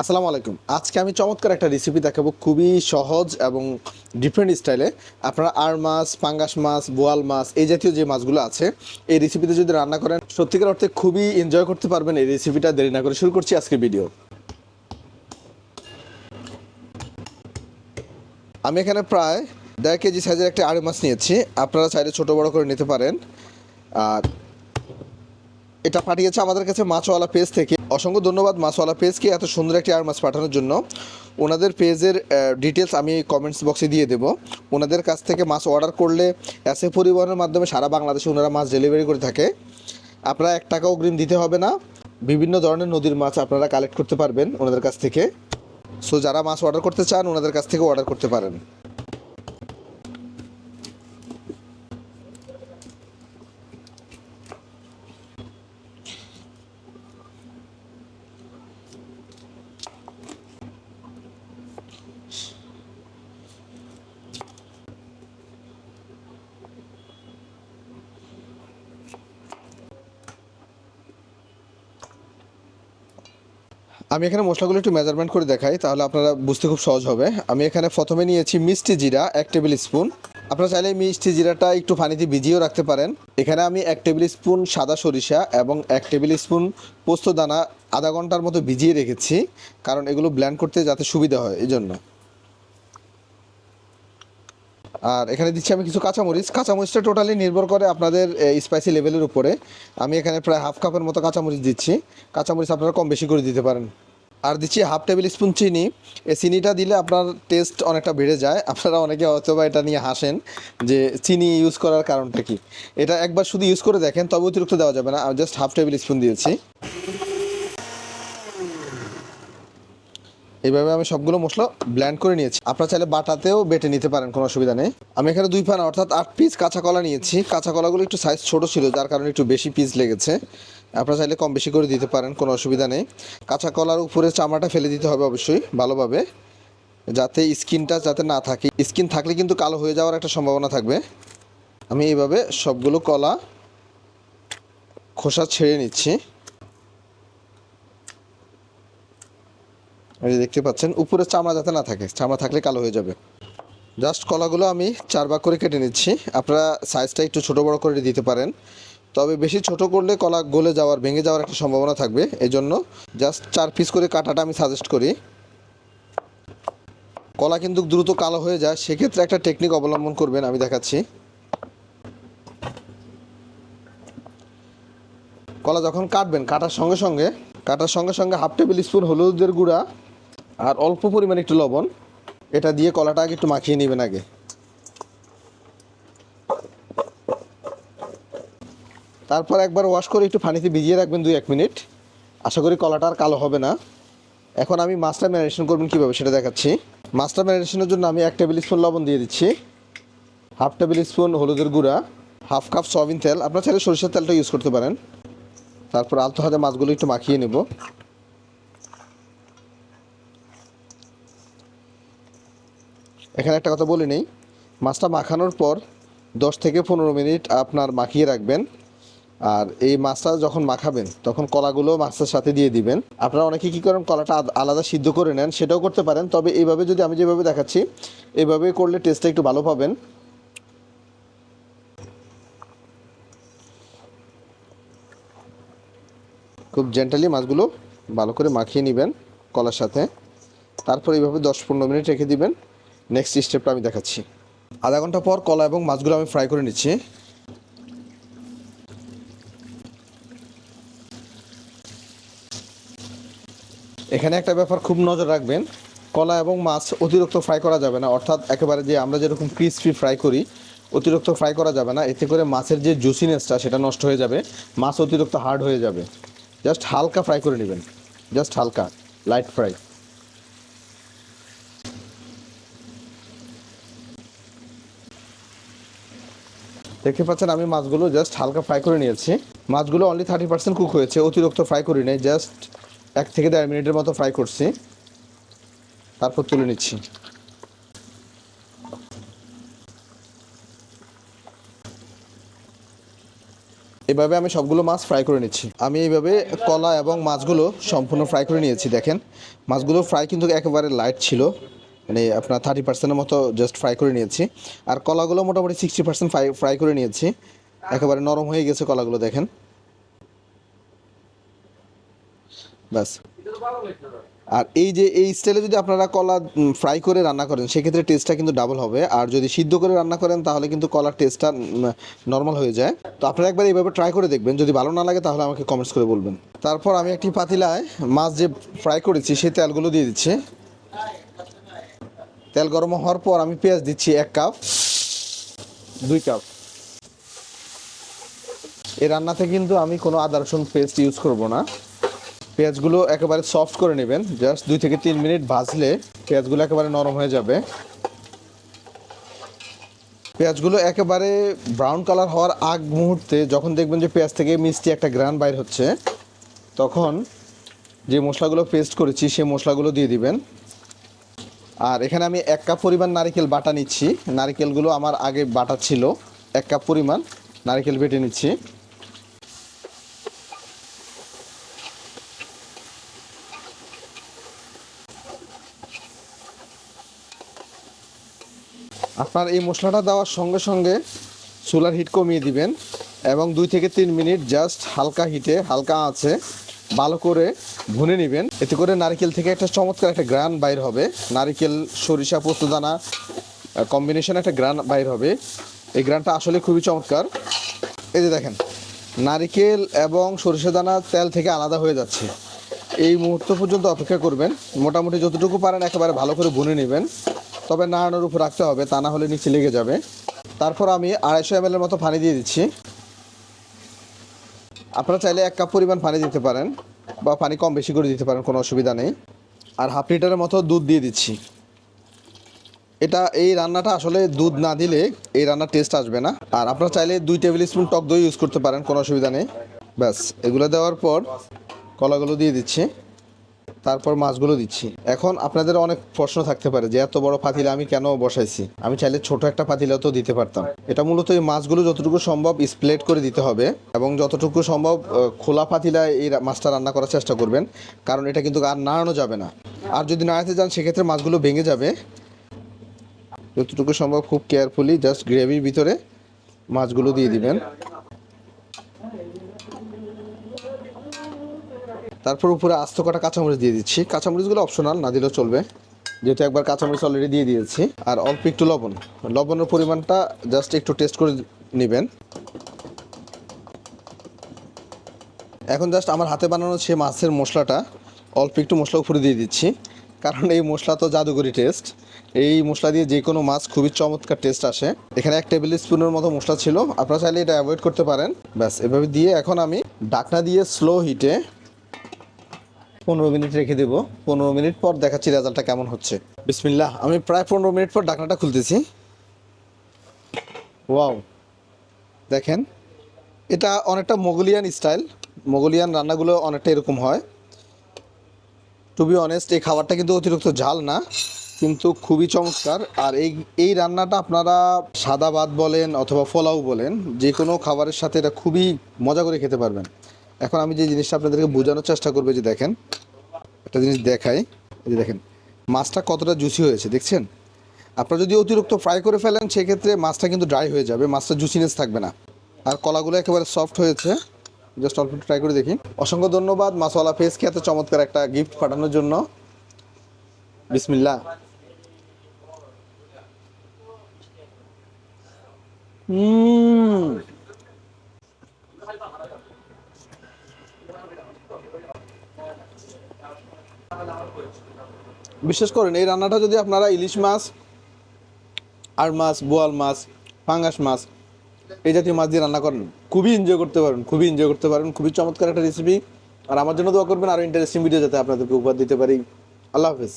আসসালামু আলাইকুম। আজকে আমি চমৎকার একটা রেসিপি দেখাবো খুবই সহজ এবং ডিফারেন্ট স্টাইলে আপনারা আর মাছ, পাঙ্গাস মাছ, বোয়াল মাছ, এই জাতীয় যে মাছগুলো আছে, এই রেসিপিতে যদি রান্না করেন, সত্যিকার অর্থে খুবই এনজয় করতে পারবেন এই রেসিপিটা দেরি না করে শুরু করছি আজকে ভিডিও আমি এখানে প্রায় দেড় কেজি সাইজের একটা আড়ি মাছ নিয়েছি। আপনারা চাইলে ছোটো বড় করে নিতে পারেন। আর এটা পাঠিয়েছে আমাদের কাছে মাছওয়ালা পেজ থেকে। অসংখ্য ধন্যবাদ মাছওয়ালা পেজকে এত সুন্দর একটি আর মাছ পাঠানোর জন্য। ওনাদের পেজের ডিটেলস আমি কমেন্টস বক্সে দিয়ে দেবো। ওনাদের কাছ থেকে মাছ অর্ডার করলে এসে পরিবহনের মাধ্যমে সারা বাংলাদেশে ওনারা মাছ ডেলিভারি করে থাকে। আপনারা এক টাকা অগ্রিম দিতে হবে না। বিভিন্ন ধরনের নদীর মাছ আপনারা কালেক্ট করতে পারবেন ওনাদের কাছ থেকে। সো যারা মাছ অর্ডার করতে চান, ওনাদের কাছ থেকে অর্ডার করতে পারেন। আমি এখানে মশলাগুলো একটু মেজারমেন্ট করে দেখাই, তাহলে আপনারা বুঝতে খুব সহজ হবে। আমি এখানে প্রথমে নিয়েছি মিষ্টি জিরা, এক টেবিল স্পুন। আপনারা চাইলে মিষ্টি জিরাটা একটু পানিতে ভিজিয়েও রাখতে পারেন। এখানে আমি এক টেবিল স্পুন সাদা সরিষা এবং এক টেবিল স্পুন পোস্ত দানা আধা ঘণ্টার মতো ভিজিয়ে রেখেছি, কারণ এগুলো ব্ল্যান্ড করতে যাতে সুবিধা হয়, এই জন্য। আর এখানে দিচ্ছি আমি কিছু কাঁচামরিচ। কাঁচামরিচটা টোটালি নির্ভর করে আপনাদের স্পাইসি লেভেলের উপরে। আমি এখানে প্রায় হাফ কাপের মতো কাঁচামরিচ দিচ্ছি। কাঁচামরিচ আপনারা কম বেশি করে দিতে পারেন। আর দিচ্ছি হাফ টেবিল স্পুন চিনি। এই চিনিটা দিলে আপনার টেস্ট অনেকটা বেড়ে যায়। আপনারা অনেকে হয়তো বা এটা নিয়ে হাসেন যে চিনি ইউজ করার কারণটা কি। এটা একবার শুধু ইউজ করে দেখেন, তবে অতিরিক্ত দেওয়া যাবে না। জাস্ট হাফ টেবিল স্পুন দিয়েছি। এইভাবে আমি সবগুলো মশলা ব্ল্যান্ড করে নিয়েছি। আপনারা চাইলে বাটাতেও বেটে নিতে পারেন, কোনো অসুবিধা নেই। আমি এখানে দুই পানা, অর্থাৎ আট পিস কাঁচা কলা নিয়েছি। কাঁচা কলাগুলো একটু সাইজ ছোট ছিল, যার কারণে একটু বেশি পিস লেগেছে। আপনারা চাইলে কম বেশি করে দিতে পারেন, কোনো অসুবিধা নেই। কাঁচা কলার উপরে চামড়াটা ফেলে দিতে হবে অবশ্যই, ভালোভাবে। যাতে স্কিনটা যাতে না থাকে। স্কিন থাকলে কিন্তু কালো হয়ে যাওয়ার একটা সম্ভাবনা থাকবে। আমি এইভাবে সবগুলো কলা খোসা ছেড়ে নিচ্ছি। এই দেখতে পাচ্ছেন, উপরে চামড়া যাতে না থাকে, চামড়া থাকলে কালো হয়ে যাবে। জাস্ট কলাগুলো আমি চার ভাগ করে কেটে নিচ্ছি। আপনারা সাইজটা একটু ছোট বড় করে দিতে পারেন। তবে বেশি ছোট করলে কলা গলে যাওয়ার, ভেঙে যাওয়ার একটা সম্ভাবনা থাকবে। এই জন্য জাস্ট চার পিস করে কাটাটা আমি সাজেস্ট করি। কলা কিন্তু দ্রুত কালো হয়ে যায়, সেক্ষেত্রে একটা টেকনিক অবলম্বন করবেন, আমি দেখাচ্ছি। কলা যখন কাটবেন, কাটার সঙ্গে সঙ্গে, কাটার সঙ্গে সঙ্গে হাফ টেবিল স্পুন হলুদের গুঁড়া আর অল্প পরিমাণে একটু লবণ। এটা দিয়ে কলাটা আগে একটু মাখিয়ে নেবেন আগে। তারপর একবার ওয়াশ করে একটু পানিতে ভিজিয়ে রাখবেন দুই এক মিনিট। আশা করি কলাটা আর কালো হবে না। এখন আমি মাছটা ম্যারিনেশন করবেন কীভাবে সেটা দেখাচ্ছি। মাছটা ম্যারিনেশনের জন্য আমি এক টেবিল স্পুন লবণ দিয়ে দিচ্ছি। হাফ টেবিল স্পুন হলুদের গুঁড়া, হাফ কাপ সয়াবিন তেল। আপনার চাইলে সরিষার তেলটা ইউজ করতে পারেন। তারপর আলতো হাতে মাছগুলো একটু মাখিয়ে নেব। এখানে একটা কথা বলে নেই। মাছটা মাখানোর পর দশ থেকে পনেরো মিনিট আপনার মাখিয়ে রাখবেন। আর এই মাছটা যখন মাখাবেন, তখন কলাগুলো মাছের সাথে দিয়ে দিবেন। আপনারা অনেকে কী করেন, কলাটা আলাদা সিদ্ধ করে নেন, সেটাও করতে পারেন। তবে এইভাবে যদি আমি যেভাবে দেখাচ্ছি এইভাবে করলে টেস্টটা একটু ভালো পাবেন। খুব জেন্টালি মাছগুলো ভালো করে মাখিয়ে নেবেন কলার সাথে। তারপর এইভাবে দশ পনেরো মিনিট রেখে দিবেন। নেক্সট স্টেপটা আমি দেখাচ্ছি। আধা ঘণ্টা পর কলা এবং মাছগুলো আমি ফ্রাই করে নিচ্ছি। এখানে একটা ব্যাপার খুব নজর রাখবেন, কলা এবং মাছ অতিরিক্ত ফ্রাই করা যাবে না। অর্থাৎ একেবারে যে আমরা যেরকম ক্রিসপি ফ্রাই করি, অতিরিক্ত ফ্রাই করা যাবে না। এতে করে মাছের যে জুসিনেসটা সেটা নষ্ট হয়ে যাবে। মাছ অতিরিক্ত হার্ড হয়ে যাবে। জাস্ট হালকা ফ্রাই করে নেবেন। জাস্ট হালকা লাইট ফ্রাই দেখতে পাচ্ছেন, আমি মাছগুলো জাস্ট হালকা ফ্রাই করে নিয়েছি। মাছগুলো অনলি থার্টি পার্সেন্ট কুক হয়েছে, অতিরিক্ত ফ্রাই করি নাই জাস্ট এক থেকে দেড় মিনিটের মতো ফ্রাই করছি। তারপর তুলে নিচ্ছি। এভাবে আমি সবগুলো মাছ ফ্রাই করে নিচ্ছি। আমি এইভাবে কলা এবং মাছগুলো সম্পূর্ণ ফ্রাই করে নিয়েছি, দেখেন। মাছগুলো ফ্রাই কিন্তু একেবারে লাইট ছিল। মানে আপনার থার্টি পার্সেন্টের মতো জাস্ট ফ্রাই করে নিয়েছি। আর কলাগুলো মোটামুটি সিক্সটি পার্সেন্ট ফ্রাই ফ্রাই করে নিয়েছি। একেবারে নরম হয়ে গেছে কলাগুলো, দেখেন। ব্যাস। আর এই যে, এই স্টাইলে যদি আপনারা কলা ফ্রাই করে রান্না করেন, সেক্ষেত্রে টেস্টটা কিন্তু ডাবল হবে। আর যদি সিদ্ধ করে রান্না করেন, তাহলে কিন্তু কলার টেস্টটা নর্মাল হয়ে যায়। তো আপনারা একবার এইভাবে ট্রাই করে দেখবেন। যদি ভালো না লাগে, তাহলে আমাকে কমেন্টস করে বলবেন। তারপর আমি একটি পাতিলায় মাছ যে ফ্রাই করেছি, সেই তেলগুলো দিয়ে দিচ্ছি। তেল গরম হওয়ার পর আমি পেঁয়াজ দিচ্ছি এক কাপ, দুই কাপ। এই রান্নাতে কিন্তু আমি কোনো আদা রসুন পেস্ট ইউজ করব না। পেঁয়াজগুলো একেবারে সফট করে নেবেন জাস্ট দুই থেকে তিন মিনিট ভাজলে পেঁয়াজগুলো একেবারে নরম হয়ে যাবে। পেঁয়াজগুলো একেবারে ব্রাউন কালার হওয়ার আগ মুহূর্তে যখন দেখবেন যে পেঁয়াজ থেকে মিষ্টি একটা গ্রান বাইর হচ্ছে, তখন যে মশলাগুলো পেস্ট করেছি, সেই মশলাগুলো দিয়ে দিবেন। আর এখানে আমি এক কাপ পরিমাণ নারিকেল বাটা নিচ্ছি। নারিকেলগুলো আমার আগে বাটা ছিল। এক কাপ পরিমাণ নারিকেল বেটে নিচ্ছি। আপনার এই মশলাটা দেওয়ার সঙ্গে সঙ্গে চুলার হিট কমিয়ে দিবেন এবং দুই থেকে তিন মিনিট জাস্ট হালকা হিটে, হালকা আছে ভালো করে ভুনে নেবেন। এতে করে নারকেল থেকে একটা চমৎকার একটা গ্রান বাইর হবে। নারকেল, সরিষা, পোস্তদানা কম্বিনেশন একটা গ্রান বাইর হবে। এই গ্রানটা আসলে খুবই চমৎকার। এই যে দেখেন, নারিকেল এবং সরিষা দানা তেল থেকে আলাদা হয়ে যাচ্ছে। এই মুহূর্ত পর্যন্ত অপেক্ষা করবেন। মোটামুটি যতটুকু পারেন একেবারে ভালো করে ভুনে নেবেন। তবে নাড়ানোর উপর রাখতে হবে, তা না হলে নিচে লেগে যাবে। তারপর আমি আড়াইশো এম মতো পানি দিয়ে দিচ্ছি। আপনারা চাইলে এক কাপ পরিমাণ পানি দিতে পারেন। বা পানি কম বেশি করে দিতে পারেন, কোনো অসুবিধা নেই। আর হাফ লিটারের মতো দুধ দিয়ে দিচ্ছি। এটা এই রান্নাটা আসলে দুধ না দিলে এই রান্নার টেস্ট আসবে না। আর আপনারা চাইলে দুই টেবিল স্পুন টক দই ইউজ করতে পারেন, কোনো অসুবিধা নেই। ব্যাস, এগুলো দেওয়ার পর কলাগুলো দিয়ে দিচ্ছি। তারপর মাছগুলো দিচ্ছি। এখন আপনাদের অনেক প্রশ্ন থাকতে পারে যে এত বড় পাতিলা আমি কেন বসাইছি? আমি চাইলে ছোট একটা পাতিলাও তো দিতে পারতাম। এটা মূলত এই মাছগুলো যতটুকু সম্ভব স্প্লেট করে দিতে হবে এবং যতটুকু সম্ভব খোলা পাতিলায় এই মাছটা রান্না করার চেষ্টা করবেন। কারণ এটা কিন্তু আর নাড়ানো যাবে না। আর যদি নাড়াতে যান, সেক্ষেত্রে মাছগুলো ভেঙে যাবে। যতটুকু সম্ভব খুব কেয়ারফুলি জাস্ট গ্রেভির ভিতরে মাছগুলো দিয়ে দিবেন। তারপর উপরে আস্ত কটা কাঁচামরিচ দিয়ে দিচ্ছি। কাঁচামরিচগুলো অপশনাল না দিলেও চলবে। যেহেতু একবার কাঁচামরিচ অলরেডি দিয়ে দিয়েছি। আর অল্প একটু লবণ। লবণের পরিমাণটা জাস্ট একটু টেস্ট করে নেবেন। এখন জাস্ট আমার হাতে বানানো সে মাছের মশলাটা, অল্প একটু মশলা উপরে দিয়ে দিচ্ছি। কারণ এই মশলা তো জাদুগরি টেস্ট এই মশলা দিয়ে যে কোনো মাছ খুবই চমৎকার টেস্ট আসে। এখানে এক টেবিল স্পুনের মতো মশলা ছিল। আপনারা চাইলে এটা অ্যাভয়েড করতে পারেন। ব্যাস, এভাবে দিয়ে এখন আমি ডাকনা দিয়ে স্লো হিটে পনেরো মিনিট রেখে দেবো। পনেরো মিনিট পর দেখাচ্ছি রেজাল্টটা কেমন হচ্ছে। বিসমিল্লাহ, আমি প্রায় পনেরো মিনিট পর ডাকনাটা খুলতেছি। ওয়াও, দেখেন, এটা অনেকটা মোগলিয়ান স্টাইল। মোগলিয়ান রান্নাগুলো অনেকটা এরকম হয়। টু বি অনেস্ট এই খাবারটা কিন্তু অতিরিক্ত ঝাল না, কিন্তু খুবই চমৎকার। আর এই এই রান্নাটা আপনারা সাদা ভাত বলেন অথবা পোলাও বলেন, যে কোনো খাবারের সাথে এটা খুবই মজা করে খেতে পারবেন। এখন আমি যে জিনিসটা আপনাদেরকে বোঝানোর চেষ্টা করব যে দেখেন, একটা জিনিস দেখাই। এই যে দেখেন, মাছটা কতটা জুসি হয়েছে, দেখছেন? আপনারা যদি অতিরিক্ত ফ্রাই করে ফেলেন, সেক্ষেত্রে মাছটা কিন্তু ড্রাই হয়ে যাবে, মাছটা জুসিনেস থাকবে না। আর কলাগুলো একেবারে সফট হয়েছে। জাস্ট অল্প ট্রাই করে দেখি। অসংখ্য ধন্যবাদ মাছওয়ালা ফেসকে এত চমৎকার একটা গিফট পাঠানোর জন্য। বিসমিল্লা হুম। বিশেষ করেন, এই রান্নাটা যদি আপনারা ইলিশ মাছ, আর মাছ, বোয়াল মাছ পাঙ্গাস মাছ, এই জাতীয় মাছ দিয়ে রান্না করেন, খুবই এনজয় করতে পারেন, খুবই এনজয় করতে পারেন, খুবই চমৎকার একটা রেসিপি আর আমার জন্য দোয়া করবেন আরও ইন্টারেস্টিং ভিডিও যাতে আপনাদেরকে উপহার দিতে পারি। আল্লাহ হাফেজ।